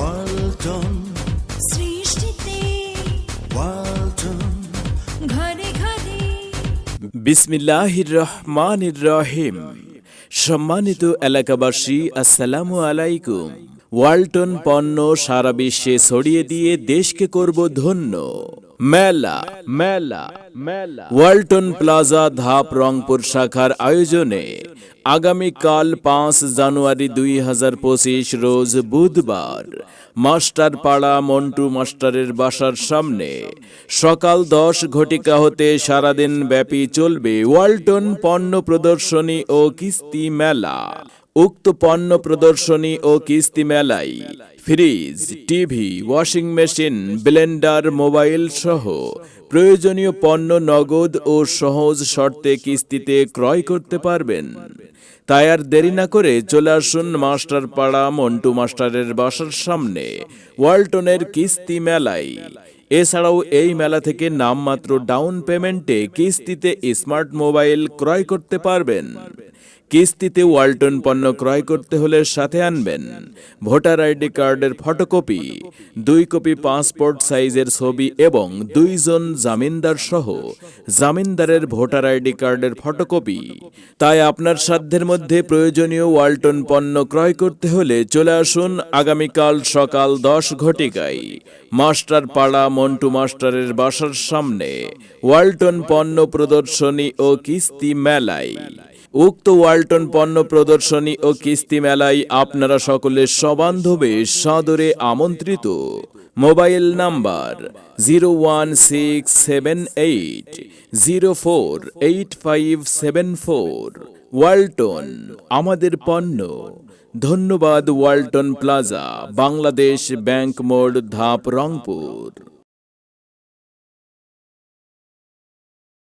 ওয়ালটন সৃষ্টিতে ওয়ালটন ঘরে ঘরে বিসমিল্লাহির রহমানির রহিম সম্মানিত এলাকাবাসী আসসালামু আলাইকুম। ওয়ালটন পণ্য সারা বিশ্বে ছড়িয়ে দিয়ে দেশকে করব ধন্য। মেলা মেলা মেলা। ওয়ালটন প্লাজা ধাপ রংপুর শাখার আয়োজনে আগামীকাল পাঁচ জানুয়ারি দুই হাজার পঁচিশ রোজ বুধবার মাস্টার পাড়া মন্টু মাস্টারের বাসার সামনে সকাল দশ ঘটিকা হতে সারাদিন ব্যাপী চলবে ওয়ালটন পণ্য প্রদর্শনী ও কিস্তি মেলা। উক্ত পণ্য প্রদর্শনী ও কিস্তি মেলায় fridge, TV, washing machine, blender, mobile সহ প্রয়োজনীয় পণ্য নগদ ও সহজ শর্তে কিস্তিতে ক্রয় করতে পারবেন। তাই আর দেরি না করে চলে আসুন মাস্টার পাড়া মন্টু মাস্টারের বাসার সামনে, ওয়ালটনের কিস্তি মেলায়। এছাড়াও এই মেলা থেকে নামমাত্র ডাউন পেমেন্টে কিস্তিতে স্মার্ট মোবাইল ক্রয় করতে পারবেন। কিস্তিতে ওয়ালটন পণ্য ক্রয় করতে হলে সাথে আনবেন। ভোটার আইডি কার্ডের ফটোকপি, দুই কপি পাসপোর্ট সাইজের ছবি এবং দুইজন জামিনদার সহ জামিনদারের ভোটার আইডি কার্ডের ফটোকপি। তাই আপনার সাধ্যের মধ্যে প্রয়োজনীয় ওয়ালটন পণ্য ক্রয় করতে হলে চলে আসুন আগামীকাল সকাল দশ ঘটিকায়। মাস্টার পাড়া মন্টু মাস্টারের বাসার সামনে ওয়ালটন পণ্য প্রদর্শনী ও কিস্তি মেলায়। উক্ত ওয়ালটন পণ্য প্রদর্শনী ও কিস্তি মেলায় আপনারা সকলে সবান্ধবে সাদরে আমন্ত্রিত। Mobile number zero one six seven eight zero four eight five seven four. Walton, আমাদের পণ্য। ধন্যবাদ, ওয়ালটন প্লাজা, বাংলাদেশ ব্যাংক মোড়, ধাপ রংপুর।